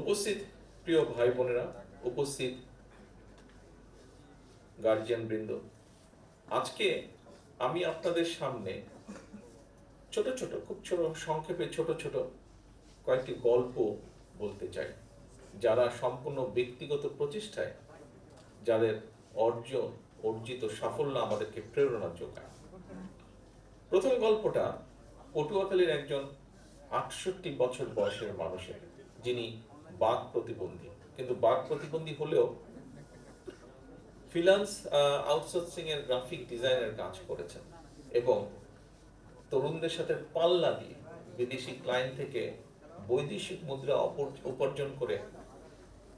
উপস্থিত, প্রিয় ভাই বোনেরা উপস্থিত গার্জিয়ান বৃন্দ আজকে আমি আপনাদের সামনে ছোট ছোট, খুব ছোট সংক্ষেপে ছোট ছোট কয়েকটি গল্প বলতে চাই, যারা সম্পূর্ণ ব্যক্তিগত প্রচেষ্টায়, যাদের অর্জন, অর্জিত সাফল্য আমাদেরকে প্রেরণা যোগায়। প্রথম গল্পটা পটুয়াখালীর একজন আটষট্টি বছর বয়সের মানুষের, যিনি বাক প্রতিবন্ধী। কিন্তু বাক প্রতিবন্ধী হলেও ফিনান্স আউটসোর্সিং এর গ্রাফিক ডিজাইনের কাজ করেছেন এবং তরুণদের সাথে পাল্লা দিয়ে বিদেশি ক্লায়েন্ট থেকে বৈদেশিক মুদ্রা উপার্জন করে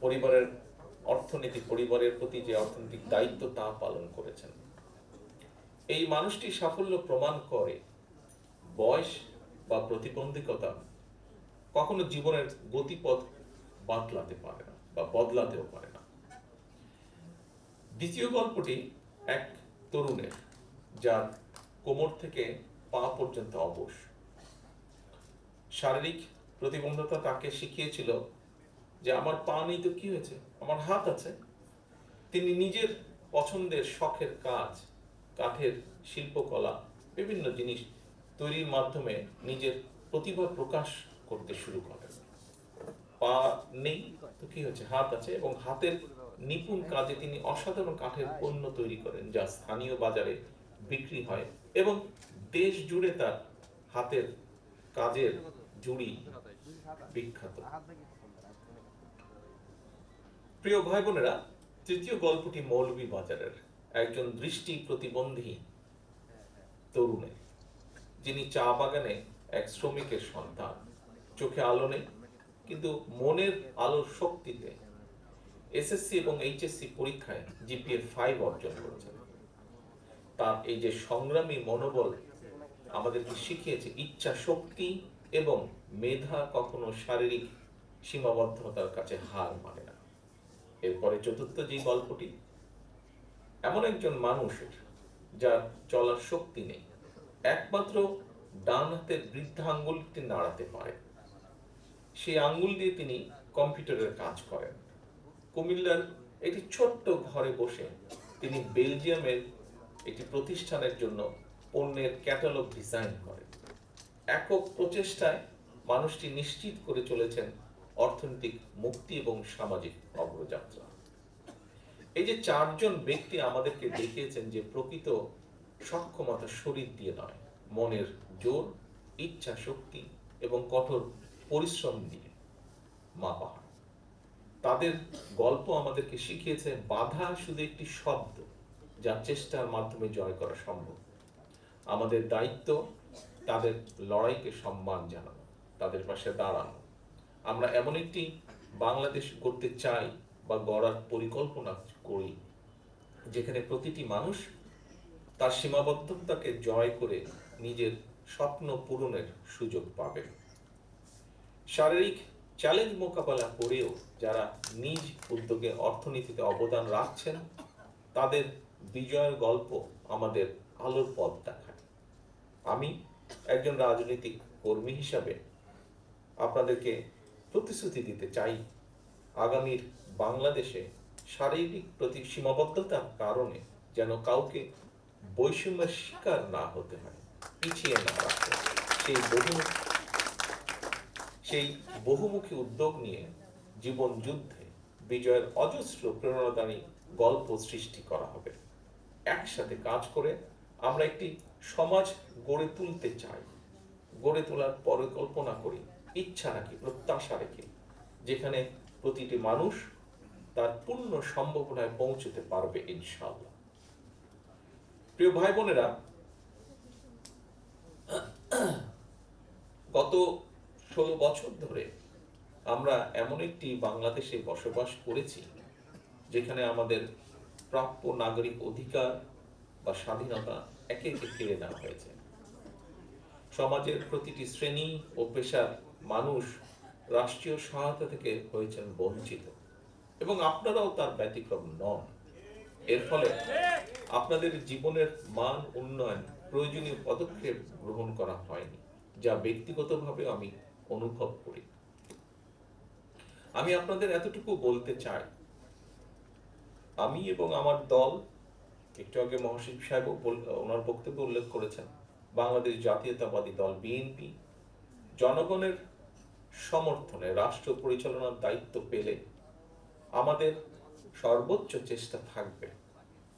পরিবারের অর্থনীতি, পরিবারের প্রতি যে অর্থনৈতিক দায়িত্ব তা পালন করেছেন। এই মানুষটি সাফল্য প্রমাণ করে বয়স বা প্রতিবন্ধকতা কখনো জীবনের গতিপথ বাতলাতে পারে না বা বদলাতেও পারে না। দ্বিতীয় গল্পটি এক তরুণের, যার কোমর থেকে পা পর্যন্ত অবশ। শারীরিক প্রতিবন্ধতা তাকে শিখিয়েছিল যে, আমার পা নেই তো কি হয়েছে? আমার হাত আছে। তিনি নিজের পছন্দের শখের কাজ, কাঠের শিল্পকলা, বিভিন্ন জিনিস তৈরির মাধ্যমে নিজের প্রতিভা প্রকাশ করতে শুরু করেন। পা নেই, তো কি হচ্ছে? হাত আছে এবং হাতের নিপুণ কাজে তিনি অসাধারণ কাঠের পণ্য তৈরি করেন, যা স্থানীয় বাজারে বিক্রি হয় এবং দেশ জুড়ে তার হাতের কাজের জুড়ি বিখ্যাত। প্রিয় ভাই বোনেরা তৃতীয় গল্পটি মৌলভী বাজারের একজন দৃষ্টি প্রতিবন্ধী তরুণের, যিনি চা বাগানে এক শ্রমিকের সন্তান। চোখে আলো নেই কিন্তু মনের আলোর শক্তিতে এসএসসি এবং এইচএসসি পরীক্ষায় জিপিএ ফাইভ অর্জন করেছেন। তার এই যে সংগ্রামী মনোবল আমাদেরকে শিখিয়েছে? ইচ্ছা শক্তি এবং মেধা কখনো শারীরিক সীমাবদ্ধতার কাছে হার মানে না। এরপরে চতুর্থ যে গল্পটি, এমন একজন মানুষের যার চলার শক্তি নেই, একমাত্র ডান হাতের বৃদ্ধা আঙ্গুলটি নাড়াতে পারে। সেই আঙ্গুল দিয়ে তিনি কম্পিউটারের কাজ করেন। কুমিল্লার একটি ছোট্ট ঘরে বসে তিনি বেলজিয়ামের একটি প্রতিষ্ঠানের জন্য পণ্যের ক্যাটালগ ডিজাইন করেন। একক প্রচেষ্টায় মানুষটি নিশ্চিত করে চলেছেন অর্থনৈতিক মুক্তি এবং সামাজিক অগ্রযাত্রা। এই যে চারজন ব্যক্তি আমাদেরকে দেখিয়েছেন যে প্রকৃত সক্ষমতা শরীর দিয়ে নয়, মনের জোর ইচ্ছা শক্তি এবং কঠোর পরিশ্রম দিয়ে মাপা হয় তাদের গল্প আমাদেরকে শিখিয়েছে, বাধা শুধু একটি শব্দ যা চেষ্টার মাধ্যমে জয় করা সম্ভব। আমাদের দায়িত্ব তাদের লড়াইকে সম্মান জানানো, তাদের পাশে দাঁড়ানো। আমরা এমন একটি বাংলাদেশ করতে চাই বা গড়ার পরিকল্পনা করি, যেখানে প্রতিটি মানুষ তার সীমাবদ্ধতাকে জয় করে নিজের স্বপ্ন পূরণের সুযোগ পাবে। শারীরিক চ্যালেঞ্জ মোকাবেলা করেও যারা নিজ উদ্যোগে অর্থনীতিতে অবদান রাখছেন, তাদের বিজয়ের গল্প আমাদের আলোর পথ দেখায়। আমি একজন রাজনৈতিক কর্মী হিসাবে আপনাদেরকে প্রতিশ্রুতি দিতে চাই, আগামীর বাংলাদেশে শারীরিক প্রতি সীমাবদ্ধতার কারণে যেন কাউকে বৈষম্যের শিকার না হতে হয়, পিছিয়ে না রাখতে সেই বহু সেই বহুমুখী উদ্যোগ নিয়ে জীবন যুদ্ধে বিজয়ের অজস্র প্রেরণাদানী গল্প সৃষ্টি করা হবে। একসাথে কাজ করে আমরা একটি সমাজ গড়ে তুলতে চাই। গড়ে তোলার পরিকল্পনা করি, ইচ্ছা রাখি, প্রত্যাশা রেখে, যেখানে প্রতিটি মানুষ তার পূর্ণ সম্ভাবনায় পৌঁছতে পারবে ইনশাআল্লাহ। প্রিয় ভাই বোনেরা, গত ষোলো বছর ধরে আমরা এমন একটি বাংলাদেশে বসবাস করেছি, যেখানে আমাদের প্রাপ্য নাগরিক অধিকার বা স্বাধীনতা একে একে কেড়ে নেওয়া হয়েছে। সমাজের প্রতিটি শ্রেণি ও পেশার মানুষ রাষ্ট্রীয় সহায়তা থেকে হয়েছেন বঞ্চিত এবং আপনারাও তার ব্যতিক্রম নন। এর ফলে আপনাদের জীবনের মান উন্নয়ন প্রয়োজনীয় পদক্ষেপ গ্রহণ করা হয়নি, যা ব্যক্তিগতভাবে আমি অনুভব করি। আমি আপনাদের এতটুকু বলতে চাই, আমি এবং আমার দল, একটু আগে মহসিব সাহেব ওনার বক্তব্যে উল্লেখ করেছেন, বাংলাদেশ জাতীয়তাবাদী দল বিএনপি, জনগণের সমর্থনে, রাষ্ট্র পরিচালনার দায়িত্ব পেলে আমাদের সর্বোচ্চ চেষ্টা থাকবে।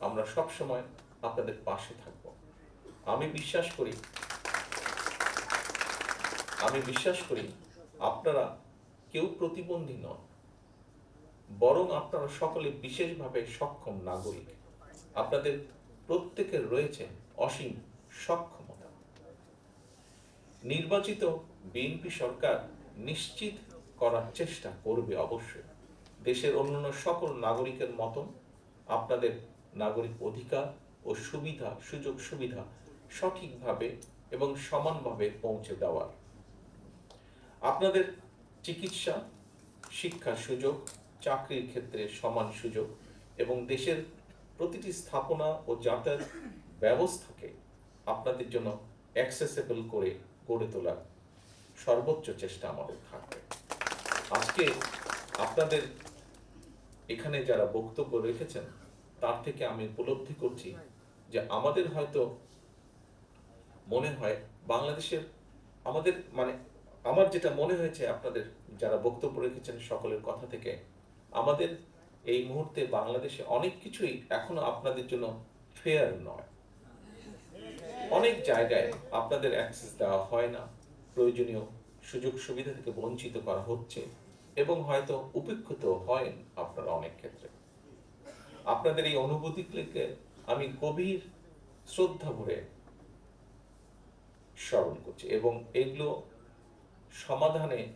আমরা সব সময় আপনাদের পাশে থাকব। আমি বিশ্বাস করি আমি বিশ্বাস করি আপনারা কেউ প্রতিবন্ধী নন। বরং আপনারা সকলে বিশেষভাবে সক্ষম নাগরিক। আপনাদের প্রত্যেকের রয়েছে অসীম সক্ষমতা। নির্বাচিত বিএনপি সরকার নিশ্চিত করার চেষ্টা করবে অবশ্যই। দেশের অন্যান্য সকল নাগরিকের মতন আপনাদের নাগরিক অধিকার ও সুবিধা সুযোগ সুবিধা সঠিকভাবে এবং সমানভাবে পৌঁছে দেওয়ার আপনাদের চিকিৎসা, শিক্ষার সুযোগ, চাকরির ক্ষেত্রে সমান সুযোগ এবং দেশের প্রতিটি স্থাপনা ও যাতায়াত ব্যবস্থাকে আপনাদের জন্য অ্যাক্সেসেবল করে গড়ে তোলার সর্বোচ্চ চেষ্টা আমাদের থাকবে। আজকে আপনাদের এখানে যারা বক্তব্য রেখেছেন, তার থেকে আমি উপলব্ধি করছি যে আমাদের হয়তো মনে হয় বাংলাদেশের আমাদের মানে আমার যেটা মনে হয়েছে আপনাদের যারা বক্তব্য রেখেছেন সকলের কথা থেকে, আমাদের এই মুহূর্তে বাংলাদেশে অনেক কিছুই এখনও আপনাদের জন্য ফেয়ার নয়। অনেক জায়গায় আপনাদের অ্যাক্সেস দেওয়া হয় না। প্রয়োজনীয় সুযোগ সুবিধা থেকে বঞ্চিত করা হচ্ছে এবং হয়তো উপেক্ষিত হয় আপনারা অনেক ক্ষেত্রে। আপনাদের এই অনুভূতিগুলিকে আমি গভীর শ্রদ্ধা ভরে স্মরণ করছি এবং এগুলো সমাধানে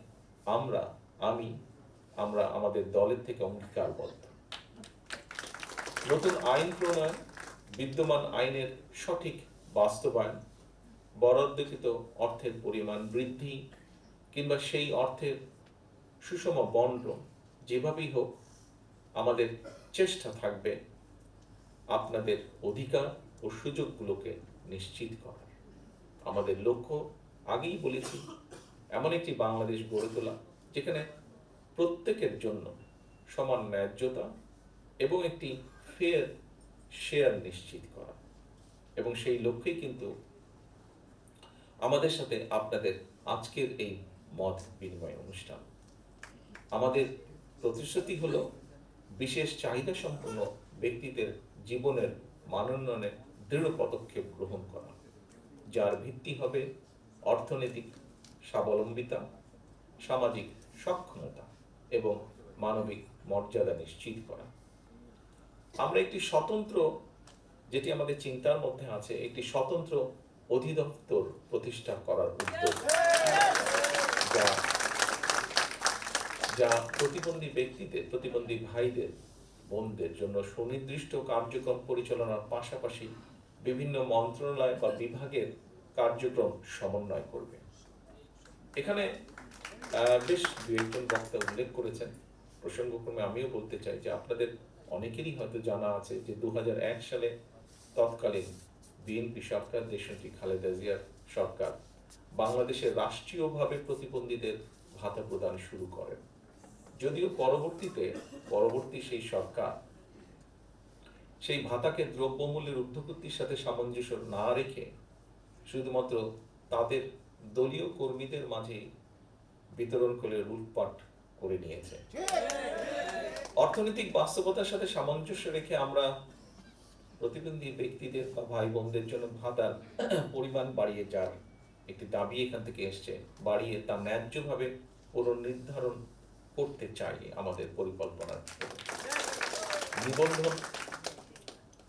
আমরা, আমি, আমরা আমাদের দলের থেকে অঙ্গীকারবদ্ধ। নতুন আইন প্রণয়ন, বিদ্যমান আইনের সঠিক বাস্তবায়ন, বরাদ্দকৃত অর্থের পরিমাণ বৃদ্ধি, কিংবা সেই অর্থের সুষম বন্টন যেভাবেই হোক, আমাদের চেষ্টা থাকবে আপনাদের অধিকার ও সুযোগগুলোকে নিশ্চিত করার। আমাদের লক্ষ্য আগেই বলেছি এমন একটি বাংলাদেশ গড়ে তোলা, যেখানে প্রত্যেকের জন্য সমান ন্যায্যতা এবং একটি ফেয়ার শেয়ার নিশ্চিত করা। এবং সেই লক্ষ্যেই কিন্তু আমাদের সাথে আপনাদের আজকের এই মত বিনিময় অনুষ্ঠান। আমাদের প্রতিশ্রুতি হলো বিশেষ চাহিদা সম্পন্ন ব্যক্তিদের জীবনের মানোন্নয়নে দৃঢ় পদক্ষেপ গ্রহণ করা, যার ভিত্তি হবে অর্থনৈতিক স্বাবলম্বিতা, সামাজিক সক্ষমতা এবং মানবিক মর্যাদা নিশ্চিত করা। আমরা একটি স্বতন্ত্র, যেটি আমাদের চিন্তার মধ্যে আছে, একটি স্বতন্ত্র অধিদপ্তর প্রতিষ্ঠা করার উদ্যোগ। যা যা প্রতিবন্ধী ব্যক্তিদের, প্রতিবন্ধী ভাইদের, বোনদের জন্য সুনির্দিষ্ট কার্যক্রম পরিচালনার পাশাপাশি বিভিন্ন মন্ত্রণালয় বা বিভাগের কার্যক্রম সমন্বয় করবে। এখানে বেশ দু একজন বক্তা উল্লেখ করেছেন। প্রসঙ্গক্রমে আমিও বলতে চাই যে আপনাদের অনেকেরই হয়তো জানা আছে যে দু হাজার এক সালে তৎকালীন বিএনপি সরকার, দেশনেত্রী খালেদা জিয়ার সরকার বাংলাদেশে রাষ্ট্রীয়ভাবে প্রতিবন্ধীদের ভাতা প্রদান শুরু করেন। যদিও পরবর্তীতে, পরবর্তী সেই সরকার সেই ভাতাকে দ্রব্যমূল্যের ঊর্ধ্বগতির সাথে সামঞ্জস্য না রেখে শুধুমাত্র তাদের দলীয় কর্মীদের মাঝে বিতরণ করে লুটপাট করে নিয়েছে। অর্থনৈতিক বাস্তবতার সাথে সামঞ্জস্য রেখে আমরা প্রতিবন্ধী ব্যক্তিদের বা ভাই বোনদের জন্য ভাতার পরিমাণ বাড়িয়ে যার একটি দাবি এখান থেকে এসছে, বাড়িয়ে তা ন্যায্যভাবে পুনর্নির্ধারণ করতে চাই আমাদের পরিকল্পনার নিবন্ধন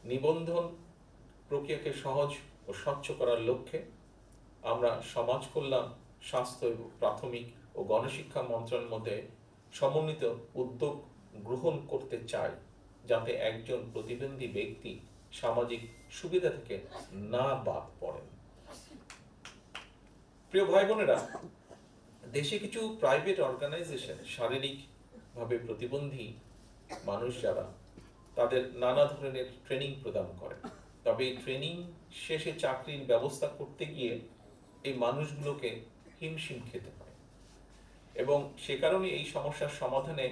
নিবন্ধন প্রক্রিয়াকে সহজ ও স্বচ্ছ করার লক্ষ্যে আমরা সমাজ কল্যাণ, স্বাস্থ্য এবং প্রাথমিক ও গণশিক্ষা মন্ত্রণালয়ের মধ্যে সমন্বিত উদ্যোগ গ্রহণ করতে চাই, যাতে একজন প্রতিবন্ধী ব্যক্তি সামাজিক সুবিধা থেকে না বাদ পড়েন। প্রিয় ভাই বোনেরা দেশে কিছু প্রাইভেট অর্গানাইজেশন শারীরিক ভাবে প্রতিবন্ধী মানুষ যারা, তাদের নানা ধরনের ট্রেনিং প্রদান করে তবে এই ট্রেনিং শেষে চাকরির ব্যবস্থা করতে গিয়ে এই মানুষগুলোকে হিমশিম খেতে হয় এবং সে কারণে এই সমস্যার সমাধানে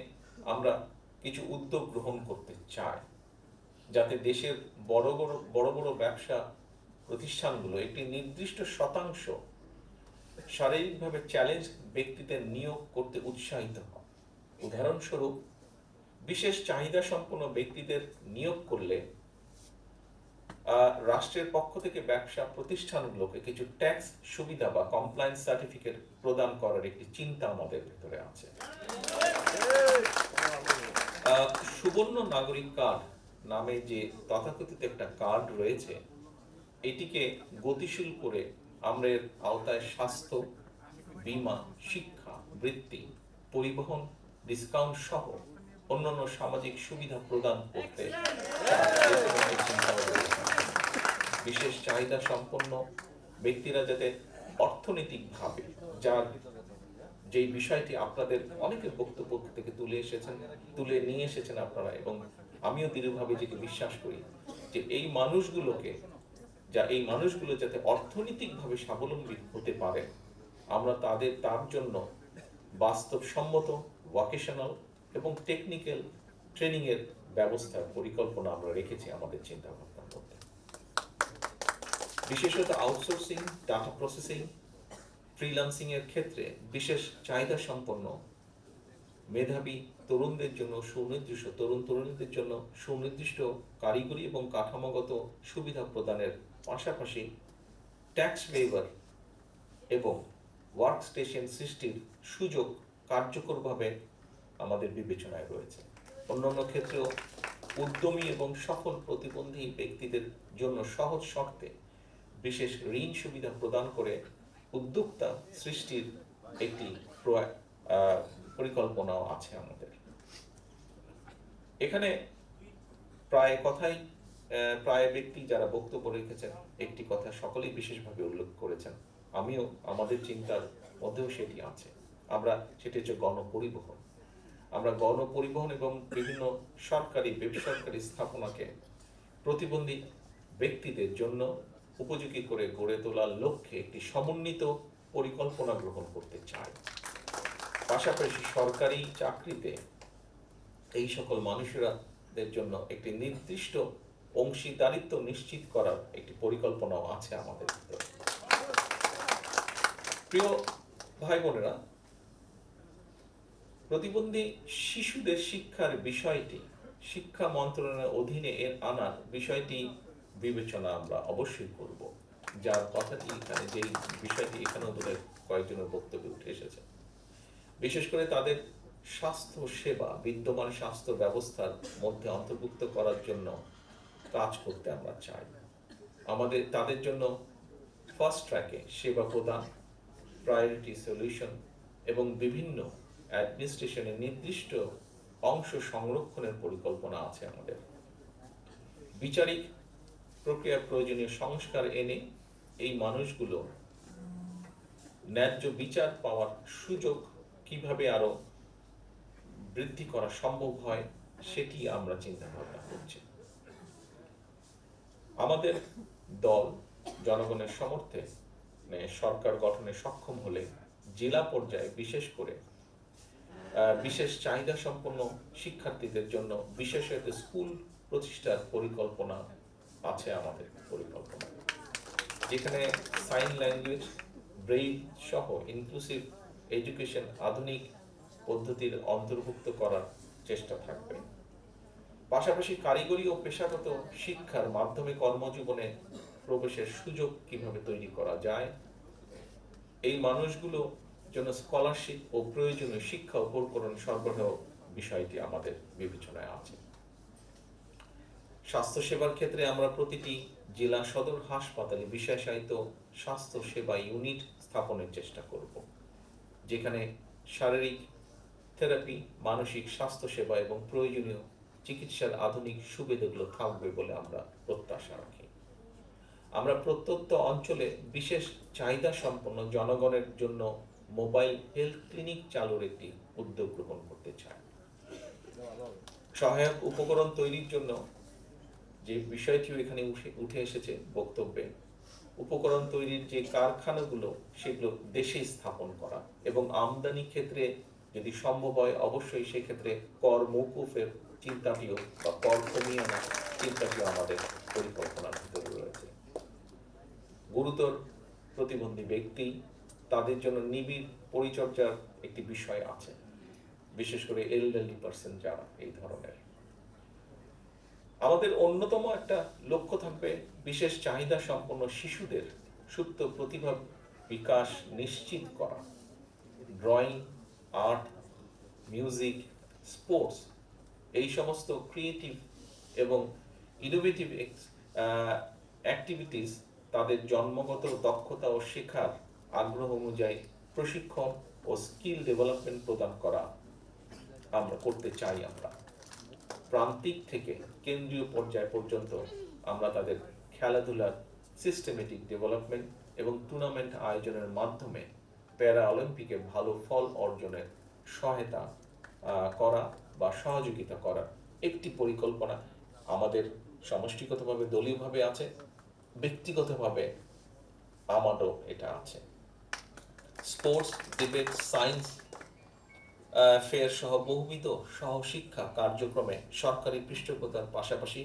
আমরা কিছু উদ্যোগ গ্রহণ করতে চাই। যাতে দেশের বড় বড় বড় বড় ব্যবসা প্রতিষ্ঠানগুলো একটি নির্দিষ্ট শতাংশ শারীরিকভাবে চ্যালেঞ্জ ব্যক্তিদের নিয়োগ করতে উৎসাহিত হয়। উদাহরণস্বরূপ, বিশেষ চাহিদা সম্পন্ন ব্যক্তিদের নিয়োগ করলে রাষ্ট্রের পক্ষ থেকে ব্যবসা প্রতিষ্ঠানগুলোকে কিছু ট্যাক্স সুবিধা বা কমপ্লায়েন্স সার্টিফিকেট প্রদান করার একটি চিন্তা আমাদের ভিতরে আছে সুবর্ণ নাগরিক কার্ড নামে যে তথাকথিত একটা কার্ড রয়েছে, এটিকে গতিশীল করে আমরা আওতায় স্বাস্থ্য, বীমা, শিক্ষা, বৃত্তি, পরিবহন ডিসকাউন্ট সহ অন্যান্য সামাজিক সুবিধা প্রদান করতে। চিন্তা। বিশেষ চাহিদা সম্পন্ন ব্যক্তিরা যাতে অর্থনৈতিকভাবে যার যেই বিষয়টি আপনাদের অনেকের বক্তব্য থেকে তুলে এসেছেন, তুলে নিয়ে এসেছেন আপনারা এবং আমিও দৃঢ়ভাবে যেটি বিশ্বাস করি যে এই মানুষগুলোকে, যা এই মানুষগুলো যাতে অর্থনৈতিকভাবে স্বাবলম্বী হতে পারে, আমরা তাদের, তার জন্য বাস্তবসম্মত ভোকেশনাল এবং টেকনিক্যাল ট্রেনিংয়ের ব্যবস্থার পরিকল্পনা আমরা রেখেছি আমাদের চিন্তা ভাবনার মধ্যে বিশেষত আউটসোর্সিং ডাটা প্রসেসিং ফ্রিল্যান্সিং এর ক্ষেত্রে বিশেষ চাহিদা সম্পন্ন মেধাবী তরুণদের জন্য সুনির্দিষ্ট, তরুণ তরুণীদের জন্য সুনির্দিষ্ট কারিগরি এবং কাঠামোগত সুবিধা প্রদানের পাশাপাশি ট্যাক্স ওয়েভার এবং ওয়ার্ক স্টেশন সৃষ্টির সুযোগ কার্যকরভাবে আমাদের বিবেচনায় রয়েছে। অন্যান্য ক্ষেত্রেও উদ্যমী এবং সফল প্রতিবন্ধী ব্যক্তিদের জন্য সহজ শর্তে বিশেষ ঋণ সুবিধা প্রদান করে উদ্যোক্তা সৃষ্টির একটি পরিকল্পনাও আছে আমাদের। এখানে প্রায় কথাই প্রায় ব্যক্তি যারা বক্তব্য রেখেছেন, একটি কথা সকলেই বিশেষভাবে উল্লেখ করেছেন। আমিও আমাদের চিন্তার মধ্যেও সেটি আছে। আমরা সেটি হচ্ছে গণপরিবহন। আমরা গণপরিবহন এবং বিভিন্ন সরকারি, বেসরকারি স্থাপনাকে প্রতিবন্ধী ব্যক্তিদের জন্য উপযোগী করে গড়ে তোলার লক্ষ্যে একটি সমন্বিত পরিকল্পনা গ্রহণ করতে চাই পাশাপাশি সরকারি চাকরিতে এই সকল মানুষেরাদের জন্য একটি নির্দিষ্ট অংশীদারিত্ব নিশ্চিত করার একটি পরিকল্পনাও আছে আমাদের ভিতরে। প্রিয় ভাই বোনেরা প্রতিবন্ধী শিশুদের শিক্ষার বিষয়টি শিক্ষা মন্ত্রণালয়ের অধীনে এর আনার বিষয়টি বিবেচনা আমরা অবশ্যই করব। যার কথাটি এখানে যেই বিষয়টি এখানে ওদের কয়েকজনের বক্তব্যে উঠে এসেছে। বিশেষ করে তাদের স্বাস্থ্য সেবা, বিদ্যমান স্বাস্থ্য ব্যবস্থার মধ্যে অন্তর্ভুক্ত করার জন্য কাজ করতে আমরা চাই। আমাদের, তাদের জন্য ফার্স্ট ট্র্যাকে সেবা প্রদান, প্রায়োরিটি সলিউশন এবং বিভিন্ন অ্যাডমিনিস্ট্রেশনের নির্দিষ্ট অংশ সংরক্ষণের পরিকল্পনা আছে আমাদের। বিচারিক প্রক্রিয়ার প্রয়োজনীয় সংস্কার এনে এই মানুষগুলো ন্যায্য বিচার পাওয়ার সুযোগ কীভাবে আরও বৃদ্ধি করা সম্ভব হয়, সেটি আমরা চিন্তা ভাবনা করছি। আমাদের দল জনগণের সমর্থে মানে সরকার গঠনে সক্ষম হলে জেলা পর্যায়ে বিশেষ করে বিশেষ চাহিদা সম্পন্ন শিক্ষার্থীদের জন্য বিশেষায়িত স্কুল প্রতিষ্ঠার পরিকল্পনা আছে আমাদের পরিকল্পনা। যেখানে সাইন ল্যাঙ্গুয়েজ ব্রেইল সহ ইনক্লুসিভ এডুকেশন আধুনিক পদ্ধতির অন্তর্ভুক্ত করার চেষ্টা থাকবে। পাশাপাশি কারিগরি ও পেশাগত শিক্ষার মাধ্যমে কর্মজীবনে প্রবেশের সুযোগ কীভাবে তৈরি করা যায়, এই মানুষগুলো জন্য স্কলারশিপ ও প্রয়োজনীয় শিক্ষা উপকরণ সরবরাহ বিষয়টি আমাদের বিবেচনায় আছে। স্বাস্থ্যসেবার ক্ষেত্রে আমরা প্রতিটি জেলা সদর হাসপাতালে বিশেষায়িত স্বাস্থ্য সেবা ইউনিট স্থাপনের চেষ্টা করব, যেখানে শারীরিক থেরাপি, মানসিক স্বাস্থ্য সেবা এবং প্রয়োজনীয় চিকিৎসার আধুনিক সুবিধাগুলো থাকবে বলে আমরা প্রত্যাশা রাখি। আমরা প্রত্যন্ত অঞ্চলে বিশেষ চাহিদা সম্পন্ন জনগণের জন্য মোবাইল হেলথ ক্লিনিক চালুর একটি উদ্যোগ গ্রহণ করতে চাই। সহায়ক উপকরণ তৈরির জন্য যে বিষয়টিও এখানে উঠে এসেছে বক্তব্যে, উপকরণ তৈরির যে কারখানাগুলো, সেগুলো দেশে স্থাপন করা এবং আমদানি ক্ষেত্রে যদি সম্ভব হয়, অবশ্যই সেক্ষেত্রে কর মৌকুফের চিন্তাটিও বা কর কমিয়ে আনার চিন্তাটিও আমাদের পরিকল্পনার ভিতরে রয়েছে। গুরুতর প্রতিবন্ধী ব্যক্তি, তাদের জন্য নিবিড় পরিচর্যার একটি বিষয় আছে। বিশেষ করে এলডারলি পার্সন যারা এই ধরনের আমাদের অন্যতম একটা লক্ষ্য থাকবে বিশেষ চাহিদা সম্পন্ন শিশুদের সুপ্ত প্রতিভা বিকাশ নিশ্চিত করা। ড্রয়িং, আর্ট, মিউজিক, স্পোর্টস এই সমস্ত ক্রিয়েটিভ এবং ইনোভেটিভ অ্যাক্টিভিটিস তাদের জন্মগত দক্ষতা ও শেখার আগ্রহ অনুযায়ী প্রশিক্ষণ ও স্কিল ডেভেলপমেন্ট প্রদান করা আমরা করতে চাই আমরা। প্রান্তিক থেকে কেন্দ্রীয় পর্যায় পর্যন্ত আমরা তাদের খেলাধুলার সিস্টেমেটিক ডেভেলপমেন্ট এবং টুর্নামেন্ট আয়োজনের মাধ্যমে প্যারা অলিম্পিকে ভালো ফল অর্জনের সহায়তা করা বা সহযোগিতা করার একটি পরিকল্পনা আমাদের সমষ্টিগতভাবে দলীয়ভাবে আছে, ব্যক্তিগতভাবে আমারও এটা আছে। স্পোর্টস ডিবেট সায়েন্স ফেয়ার সহ বহুবিধ সহশিক্ষা কার্যক্রমে সরকারি পৃষ্ঠপোষকতার পাশাপাশি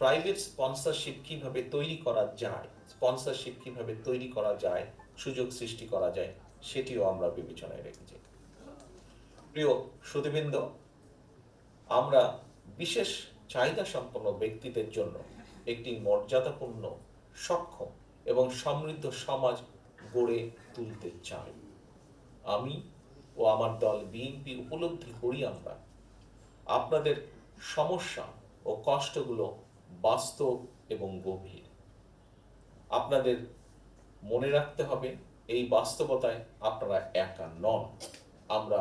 প্রাইভেট স্পন্সরশিপ কীভাবে তৈরি করা যায় স্পন্সরশিপ কীভাবে তৈরি করা যায়, সুযোগ সৃষ্টি করা যায়, সেটিও আমরা বিবেচনায় রেখেছি। প্রিয় সুদীবৃন্দ আমরা বিশেষ চাহিদা সম্পন্ন ব্যক্তিদের জন্য একটি মর্যাদাপূর্ণ, সক্ষম এবং সমৃদ্ধ সমাজ গড়ে তুলতে চাই। আমি ও আমার দল বিএনপি উপলব্ধি করি আমরা। আপনাদের সমস্যা ও কষ্টগুলো বাস্তব এবং গভীর। আপনাদের মনে রাখতে হবে, এই বাস্তবতায় আপনারা একা নন। আমরা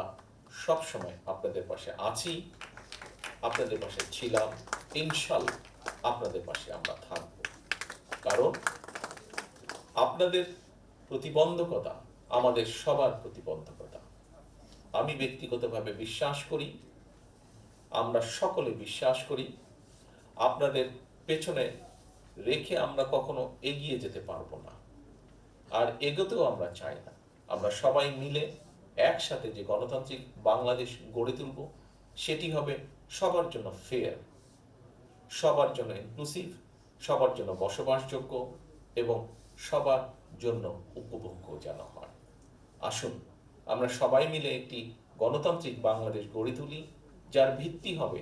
সব সময় আপনাদের পাশে আছি, আপনাদের পাশে ছিলাম, ইনশাল্লাহ আপনাদের পাশে আমরা থাকব। কারণ আপনাদের প্রতিবন্ধকতা আমাদের সবার প্রতিবন্ধকতা। আমি ব্যক্তিগতভাবে বিশ্বাস করি, আমরা সকলে বিশ্বাস করি, আপনাদের পেছনে রেখে আমরা কখনো এগিয়ে যেতে পারব না। আর এগোতেও আমরা চাই না। আমরা সবাই মিলে একসাথে যে গণতান্ত্রিক বাংলাদেশ গড়ে তুলব, সেটি হবে সবার জন্য ফেয়ার সবার জন্য ইনক্লুসিভ সবার জন্য বসবাসযোগ্য এবং সবার জন্য উপভোগ্য যেন হয়। আসুন আমরা সবাই মিলে একটি গণতান্ত্রিক বাংলাদেশ গড়ে তুলি, যার ভিত্তি হবে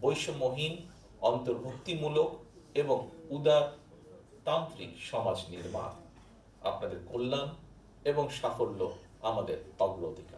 বৈষম্যহীন, অন্তর্ভুক্তিমূলক এবং উদার তান্ত্রিক সমাজ নির্মাণ। আপনাদের কল্যাণ এবং সাফল্য আমাদের অগ্রাধিকার।